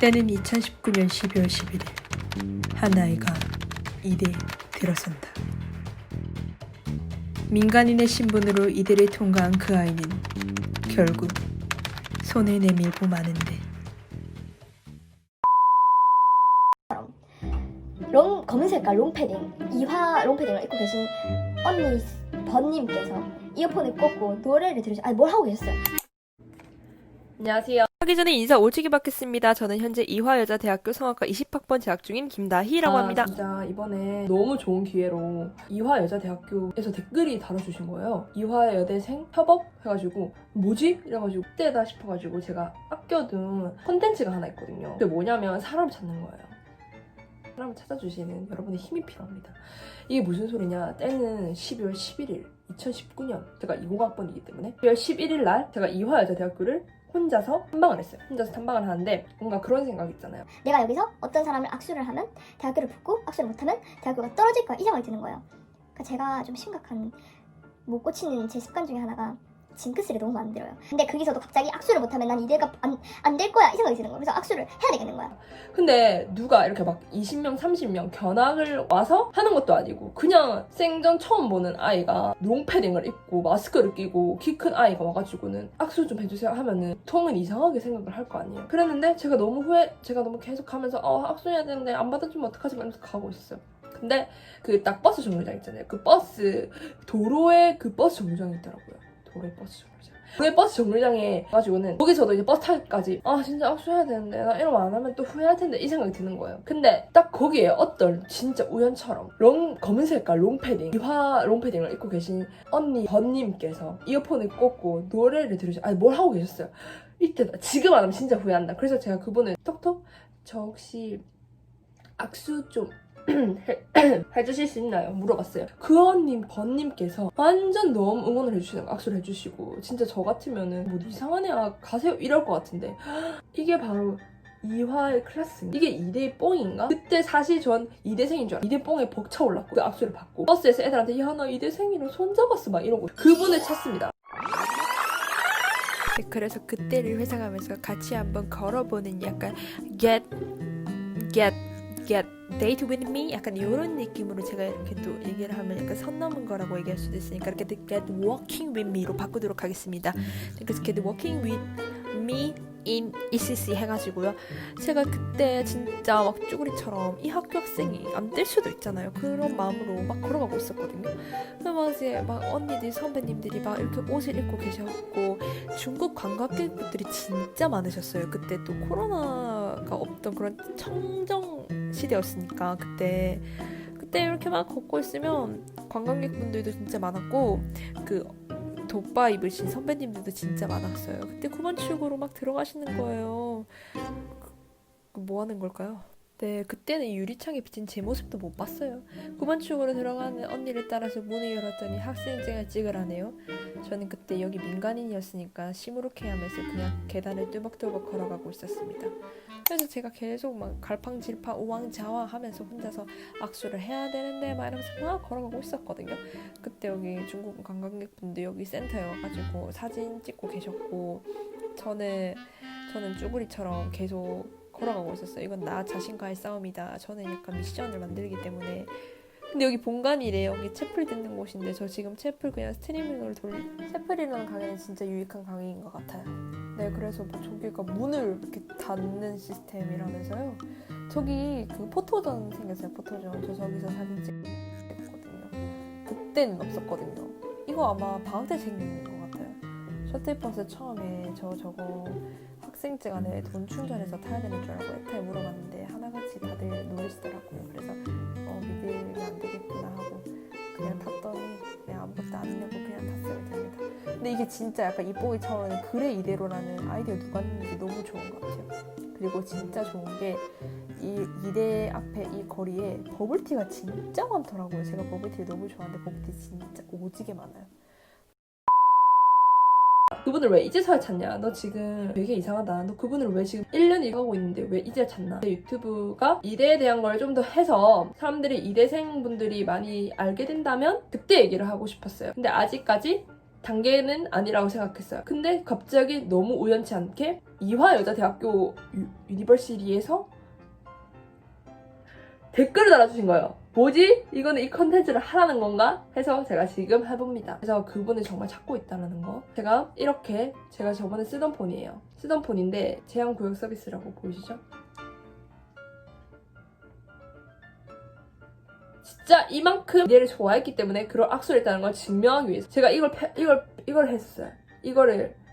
때는 2019년 12월 11일 한 아이가 이대에 들어선다. 민간인의 신분으로 이대를 통과한 그 아이는 결국 손을 내밀고 마는데 롱 검은 색깔 롱패딩 이화 롱패딩을 입고 계신 언니 번님께서 이어폰을 꽂고 노래를 들으시 아니 뭘 하고 계셨어요? 안녕하세요. 하기 전에 인사 올지기 받겠습니다. 저는 현재 이화여자대학교 성악과 20학번 재학 중인 김다희라고 아, 합니다. 진짜 이번에 너무 좋은 기회로 이화여자대학교에서 댓글이 달아주신 거예요. 이화여대생 협업 해가지고 뭐지? 이래가지고 그때다 싶어가지고 제가 아껴둔 콘텐츠가 하나 있거든요. 그게 뭐냐면 사람을 찾는 거예요. 사람을 찾아주시는 여러분의 힘이 필요합니다. 이게 무슨 소리냐? 때는 12월 11일 2019년 제가 20학번이기 때문에 12월 11일 날 제가 이화여자대학교를 혼자서 탐방을 했어요. 혼자서 탐방을 하는데 뭔가 그런 생각 있잖아요. 내가 여기서 어떤 사람을 악수를 하면 대학교를 붙고 악수를 못하면 대학교가 떨어질 거야 이 생각이 드는 거예요. 그러니까 제가 좀 심각한 못 고치는 제 습관 중에 하나가 징크스를 너무 만들어요. 근데 거기서도 갑자기 악수를 못하면 난 이대가 안될 거야 이 생각이 드는 거예요. 그래서 악수를 해야 되겠는 거야. 근데 누가 이렇게 막 20명, 30명 견학을 와서 하는 것도 아니고 그냥 생전 처음 보는 아이가 롱패딩을 입고 마스크를 끼고 키 큰 아이가 와가지고는 악수 좀 해주세요 하면은 통은 이상하게 생각을 할 거 아니에요. 그랬는데 제가 너무 후회, 제가 너무 계속 하면서 어 악수해야 되는데 안 받아주면 어떡하지 이러면서 가고 있었어요. 근데 그 딱 버스 정류장 있잖아요. 그 버스 도로에 그 버스 정류장이 있더라고요. 도로에 버스 정류장. 도로에 버스 정류장에 가지고는 거기서도 이제 버스 타기까지 아 진짜 악수해야 되는데 나 이러면 안 하면 또 후회할 텐데 이 생각이 드는 거예요. 근데 딱 거기에 어떤 진짜 우연처럼 롱 검은 색깔 롱패딩 이화 롱패딩을 입고 계신 언니 번님께서 이어폰을 꽂고 노래를 들으셔 아니 뭘 하고 계셨어요. 이때다 지금 안 하면 진짜 후회한다. 그래서 제가 그분을 톡톡 저 혹시 악수 좀 해- 해주실 수 있나요? 물어봤어요. 그 언님, 번님께서 완전 너무 응원을 해주시는 거, 악수를 해주시고 진짜 저 같으면은 뭐 이상한 애야 가세요 이럴 것 같은데 이게 바로 이화의 클래스 이게 이대 뽕인가? 그때 사실 전 이대생인 줄 알고 이대 뽕에 벅차 올랐고 그 악수를 받고 버스에서 애들한테 야나 이대생이랑 손잡았어 막 이러고 그분을 찾습니다. 네, 그래서 그때를 회상하면서 같이 한번 걸어보는 약간 get get get date with me 약간 이런 느낌으로 제가 이렇게 또 얘기를 하면 약간 선 넘은 거라고 얘기할 수도 있으니까 이렇게 get walking with me로 바꾸도록 하겠습니다. 그래서 get walking with me in ECC 해가지고요. 제가 그때 진짜 막 쭈구리처럼 이 학교 학생이 안 될 수도 있잖아요. 그런 마음으로 막 걸어가고 있었거든요. 그래서 막 이제 막 언니들 선배님들이 막 이렇게 옷을 입고 계셨고 중국 관광객분들이 진짜 많으셨어요. 그때 또 코로나 가 없던 그런 청정 시대였으니까 그때 그때 이렇게 막 걷고 있으면 관광객분들도 진짜 많았고 그 돋바 입으신 선배님들도 진짜 많았어요. 그때 9번 출구로 막 들어가시는 거예요. 그, 뭐 하는 걸까요? 네, 그때는 유리창에 비친 제 모습도 못 봤어요. 9번 출구로 들어가는 언니를 따라서 문을 열었더니 학생증을 찍으라네요. 저는 그때 여기 민간인이었으니까 시무룩해 하면서 그냥 계단을 뚜벅뚜벅 걸어가고 있었습니다. 그래서 제가 계속 막 갈팡질팡 우왕좌왕 하면서 혼자서 악수를 해야 되는데 막 이러면서 막 걸어가고 있었거든요. 그때 여기 중국 관광객분들 여기 센터에 와가지고 사진 찍고 계셨고 저는 저는 쭈구리처럼 계속 걸어가고 있었어요. 이건 나 자신과의 싸움이다. 저는 약간 미션을 만들기 때문에. 근데 여기 본관이래 여기 채플 듣는 곳인데 저 지금 채플 그냥 스트리밍으로 돌리 채플이라는 강의는 진짜 유익한 강의인 것 같아요. 네 그래서 뭐 저기가 문을 이렇게 닫는 시스템이라면서요? 저기 그 포토전 생겼어요 포토전 저 저기서 사진 찍었거든요. 그때는 없었거든요. 이거 아마 방학 때 생긴 것 같아요. 셔틀버스 처음에 저 저거 학생 증 안에 돈 충전해서 타야 되는 줄 알고 애타에 물어봤는데 하나같이 다들 놀리시더라고요 그래서 어, 믿으면 안 되겠구나 하고 그냥 탔더니 그냥 아무것도 안 내고 그냥 탔어야 됩니다. 근데 이게 진짜 약간 이뽀이 차오르는 그래 이대로라는 아이디어 누가 냈는지 너무 좋은 것 같아요. 그리고 진짜 좋은 게 이 이대 앞에 이 거리에 버블티가 진짜 많더라고요. 제가 버블티를 너무 좋아하는데 버블티 진짜 오지게 많아요. 그분을 왜 이제서야 찾냐? 너 지금 되게 이상하다. 너 그분을 왜 지금 1년 일하고 있는데 왜 이제 찾나? 유튜브가 이대에 대한 걸 좀 더 해서 사람들이 이대생 분들이 많이 알게 된다면 그때 얘기를 하고 싶었어요. 근데 아직까지 단계는 아니라고 생각했어요. 근데 갑자기 너무 우연치 않게 이화 여자 대학교 유, 유니버시티에서 댓글을 달아주신 거예요. 뭐지? 이거는 이 컨텐츠를 하라는 건가? 해서 제가 지금 해봅니다. 그래서 그분을 정말 찾고 있다는 거. 제가 이렇게 제가 저번에 쓰던 폰이에요. 쓰던 폰인데 제한구역 서비스라고 보이시죠? 진짜 이만큼 얘를 좋아했기 때문에 그런 악수를 했다는 걸 증명하기 위해서 제가 이걸 패- 이걸 이걸 했어요. 이거를 그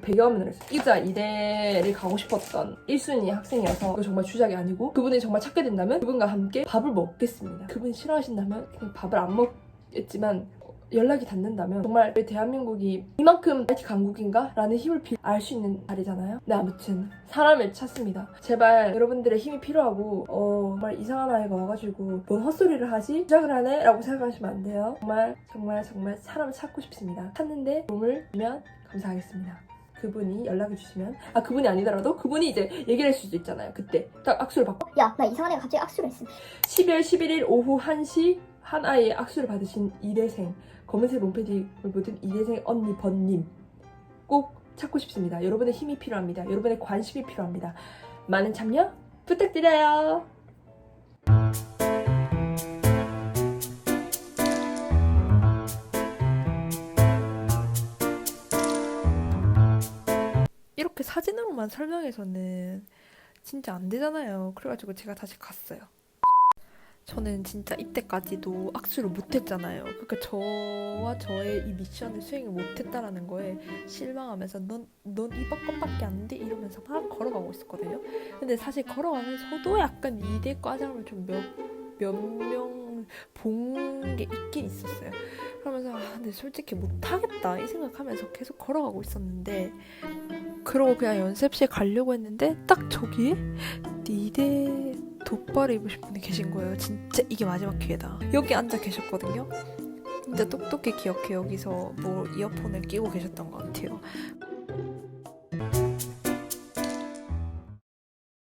배경 화면을 했어요. 이자 이대를 가고 싶었던 1순위 학생이어서 이거 정말 주작이 아니고 그분이 정말 찾게 된다면 그분과 함께 밥을 먹겠습니다. 그분이 싫어하신다면 그냥 밥을 안 먹겠지만 연락이 닿는다면 정말 대한민국이 이만큼 IT 강국인가? 라는 힘을 알 수 있는 자리잖아요. 네 아무튼 사람을 찾습니다. 제발 여러분들의 힘이 필요하고 어 정말 이상한 아이가 와가지고 뭔 헛소리를 하지? 시작을 하네? 라고 생각하시면 안 돼요. 정말 정말 정말 사람을 찾고 싶습니다. 찾는데 도움을 주면 감사하겠습니다. 그분이 연락을 주시면 아 그분이 아니더라도 그분이 이제 얘기를 할 수도 있잖아요. 그때 딱 악수를 받고 야 나 이상한 애가 갑자기 악수를 했음 12월 11일 오후 1시 한 아이의 악수를 받으신 이대생 검은색 롱패딩을 입은 이대생 언니 번님 꼭 찾고 싶습니다. 여러분의 힘이 필요합니다. 여러분의 관심이 필요합니다. 많은 참여 부탁드려요. 사진으로만 설명해서는 진짜 안 되잖아요. 그래가지고 제가 다시 갔어요. 저는 진짜 이때까지도 악수를 못했잖아요. 그러니까 저와 저의 이 미션을 수행을 못했다라는 거에 실망하면서 넌, 넌 이번 것밖에 안 돼? 이러면서 막 걸어가고 있었거든요. 근데 사실 걸어가면서도 약간 이대 과장을 좀 몇, 몇명 본 게 있긴 있었어요. 그러면서 아, 근데 솔직히 못하겠다 이 생각하면서 계속 걸어가고 있었는데 그러고 그냥 연습실 가려고 했는데 딱 저기에 니대 돗바를 입으신 분이 계신 거예요. 진짜 이게 마지막 기회다. 여기 앉아 계셨거든요. 진짜 똑똑히 기억해 여기서 뭐 이어폰을 끼고 계셨던 것 같아요.